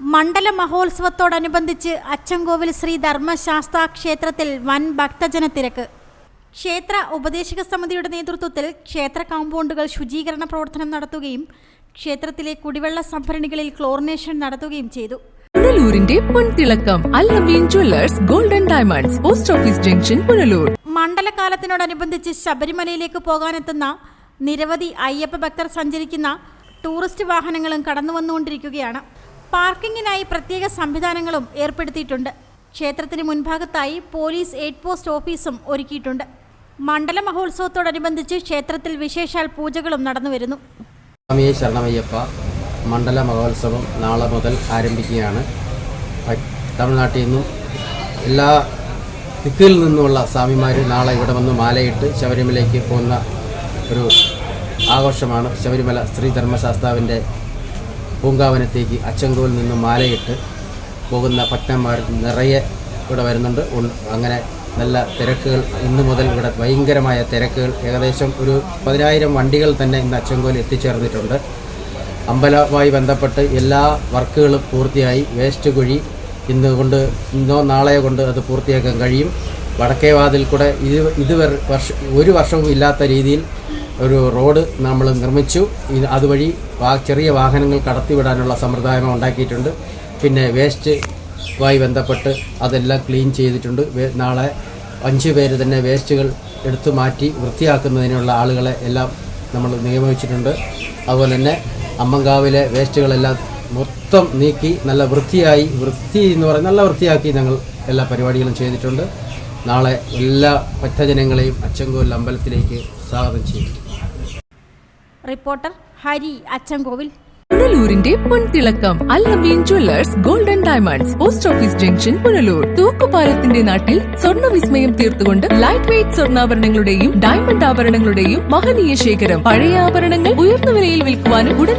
മണ്ഡല മഹോത്സവത്തോടനുബന്ധിച്ച് അച്ചൻകോവിൽ ശ്രീ ധർമ്മശാസ്താ ക്ഷേത്രത്തിൽ വൻ ഭക്തജന തിരക്ക് ക്ഷേത്ര ഉപദേശക സമിതിയുടെ നേതൃത്വത്തിൽ ക്ഷേത്ര കോമ്പൗണ്ടുകൾ ശുചീകരണ പ്രവർത്തനം നടത്തുകയും ക്ഷേത്രത്തിലെ കുടിവെള്ള സംഭരണികളിൽ ക്ലോറിനേഷൻ നടത്തുകയും ചെയ്തു. പുനലൂരിന്റെ പൊൻതിളക്കം Al Ameen jewellers golden diamonds post office junction Punalur. മണ്ഡലകാലത്തിനോടനുബന്ധിച്ച് ശബരിമലയിലേക്ക് പോകാനെത്തുന്ന നിരവധി അയ്യപ്പ ഭക്തർ സഞ്ചരിക്കുന്ന ടൂറിസ്റ്റ് വാഹനങ്ങളും കടന്നു വന്നുകൊണ്ടിരിക്കുകയാണ് പാർക്കിങ്ങിനായി പ്രത്യേക സംവിധാനങ്ങളും ഏർപ്പെടുത്തിയിട്ടുണ്ട്. ക്ഷേത്രത്തിന് മുൻഭാഗത്തായി പോലീസ് എയ്ഡ് പോസ്റ്റ് ഓഫീസും ഒരുക്കിയിട്ടുണ്ട്. മണ്ഡല മഹോത്സവത്തോടനുബന്ധിച്ച് ക്ഷേത്രത്തിൽ വിശേഷാൽ പൂജകളും നടന്നുവരുന്നു സ്വാമിയെ ശരണമയ്യപ്പ മണ്ഡല മഹോത്സവം നാളെ മുതൽ ആരംഭിക്കുകയാണ്. തമിഴ്നാട്ടിൽ നിന്നും എല്ലാ ദിക്കിൽ നിന്നുമുള്ള സ്വാമിമാർ നാളെ ഇവിടെ വന്ന് മാലയിട്ട് ശബരിമലയ്ക്ക് പോകുന്ന ഒരു ആഘോഷമാണ് ശബരിമല സ്ത്രീ ധർമ്മശാസ്താവിന്റെ പൂങ്കാവനത്തേക്ക് അച്ചൻകോവിൽ നിന്ന് മാലയിട്ട് പോകുന്ന ഭക്തന്മാർ നിറയെ ഇവിടെ വരുന്നുണ്ട്. അങ്ങനെ നല്ല തിരക്കുകൾ ഇന്നു മുതൽ ഇവിടെ ഭയങ്കരമായ തിരക്കുകൾ. ഏകദേശം ഒരു പതിനായിരം വണ്ടികൾ തന്നെ ഇന്ന് അച്ചങ്കോൽ എത്തിച്ചേർന്നിട്ടുണ്ട്. അമ്പലവുമായി ബന്ധപ്പെട്ട് എല്ലാ വർക്കുകളും പൂർത്തിയായി. വേസ്റ്റ് കുഴി ഇന്ന് കൊണ്ട് ഇന്നോ നാളെയോ കൊണ്ട് അത് പൂർത്തിയാക്കാൻ കഴിയും. വടക്കേ വാതിൽ കൂടെ ഇത് ഇതുവരെ വർഷം ഒരു വർഷവും ഇല്ലാത്ത രീതിയിൽ ഒരു റോഡ് നമ്മൾ നിർമ്മിച്ചു. അതുവഴി ചെറിയ വാഹനങ്ങൾ കടത്തിവിടാനുള്ള സമ്പ്രദായം ഉണ്ടാക്കിയിട്ടുണ്ട്. പിന്നെ വേസ്റ്റുമായി ബന്ധപ്പെട്ട് അതെല്ലാം ക്ലീൻ ചെയ്തിട്ടുണ്ട്. നാളെ അഞ്ച് പേര് തന്നെ വേസ്റ്റുകൾ എടുത്തു മാറ്റി വൃത്തിയാക്കുന്നതിനുള്ള ആളുകളെ എല്ലാം നമ്മൾ നിയമിച്ചിട്ടുണ്ട്. അതുപോലെ തന്നെ അമ്മങ്കാവിലെ വേസ്റ്റുകളെല്ലാം മൊത്തം നീക്കി നല്ല വൃത്തിയായി വൃത്തി എന്ന് പറയുന്ന നല്ല വൃത്തിയാക്കി ഞങ്ങൾ എല്ലാ പരിപാടികളും ചെയ്തിട്ടുണ്ട്. നാളെ എല്ലാ ഭക്തജനങ്ങളെയും അച്ചൻകോൽ അമ്പലത്തിലേക്ക് സ്വാഗതം ചെയ്യും റിപ്പോർട്ടർ ഹരി അച്ചൻകോവിൽ. പുനലൂരിന്റെ പൊൻതിളക്കം Al Ameen jewellers golden diamonds post office junction Punalur. തൂക്കുപാലത്തിന്റെ നാട്ടിൽ സ്വർണ വിസ്മയം തീർത്തുകൊണ്ട് ലൈറ്റ് വെയിറ്റ് സ്വർണാഭരണങ്ങളുടെയും ഡയമണ്ട് ആഭരണങ്ങളുടെയും മഹനീയ ശേഖരം. പഴയ ആഭരണങ്ങൾ ഉയർന്ന വിലയിൽ വിൽക്കുവാനും ഉടൻ